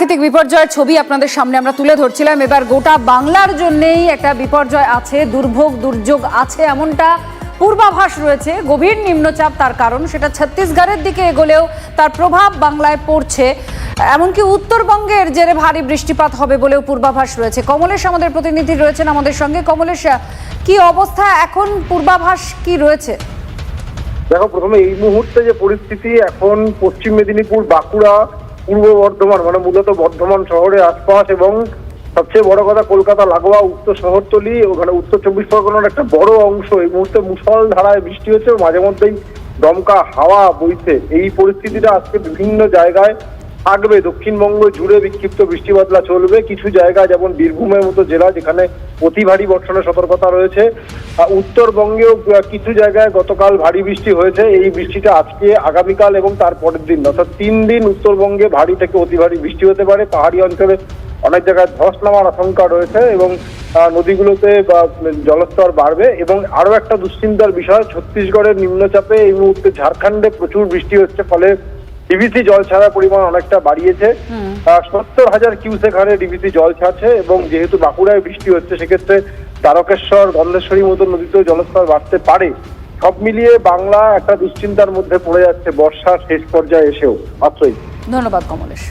প্রাকৃতিক বিপর্যয়ের ছবি আপনাদের সামনে আমরা তুলে ধরছিলাম। এবার গোটা বাংলার জন্যেই একটা বিপর্যয় আছে, দুর্ভোগ, দুর্যোগ আছে এমনটা পূর্বাভাস রয়েছে। গভীর নিম্নচাপ তার কারণ, সেটা ছত্তিশগড়ের দিকে এগোলেও তার প্রভাব বাংলায় পড়ছে। এমনকি উত্তরবঙ্গের জেরে ভারী বৃষ্টিপাত হবে বলেও পূর্বাভাস রয়েছে। কমলেশ আমাদের প্রতিনিধি রয়েছেন আমাদের সঙ্গে। কমলেশ, কি অবস্থা? এখন পূর্বাভাস কি রয়েছে? দেখো, প্রথমে এই মুহূর্তে যে পরিস্থিতি, এখন পশ্চিম মেদিনীপুর, বাঁকুড়া পূর্ব বর্ধমান মানে মূলত বর্ধমান শহরের আশপাশ এবং সবচেয়ে বড় কথা কলকাতা, লাগোয়া, উত্তর শহরতলি, ওখানে উত্তর চব্বিশ পরগনার একটা বড় অংশ। এই মুহূর্তে মুসল ধারায় বৃষ্টি হচ্ছে মাঝে মধ্যেই দমকা হাওয়া বইছে। এই পরিস্থিতিটা আজকে বিভিন্ন জায়গায় থাকবে। দক্ষিণবঙ্গ জুড়ে বিক্ষিপ্ত বৃষ্টিবাদলা চলবে। কিছু জায়গা, যেমন বীরভূমের মতো জেলা, যেখানে অতি ভারী বর্ষণের সতর্কতা রয়েছে। উত্তরবঙ্গেও কিছু জায়গায় গতকাল ভারী বৃষ্টি হয়েছে। এই বৃষ্টিটা আজকে, আগামীকাল এবং তার পরের দিন, অর্থাৎ তিন দিন উত্তরবঙ্গে ভারী থেকে অতি ভারী বৃষ্টি হতে পারে। পাহাড়ি অঞ্চলে অনেক জায়গায় ধস নামার আশঙ্কা রয়েছে এবং নদীগুলোতে জলস্তর বাড়বে। এবং আরও একটা দুশ্চিন্তার বিষয়, ছত্তিশগড়ের নিম্নচাপে এই মুহূর্তে ঝাড়খণ্ডে প্রচুর বৃষ্টি হচ্ছে। ফলে ডিভিসি জল ছাড়ার পরিমাণ অনেকটা বাড়িয়েছে। সত্তর হাজার কিউসেক হারে ডিভিসি জল ছাড়ছে এবং যেহেতু বাঁকুড়ায় বৃষ্টি হচ্ছে সেক্ষেত্রে তারকেশ্বর গন্ধেশ্বরী মতো নদীতেও জলস্তর বাড়তে পারে। সব মিলিয়ে বাংলা একটা দুশ্চিন্তার মধ্যে পড়ে যাচ্ছে বর্ষার শেষ পর্যায়ে এসেও। মাত্রই। ধন্যবাদ কমলেশ।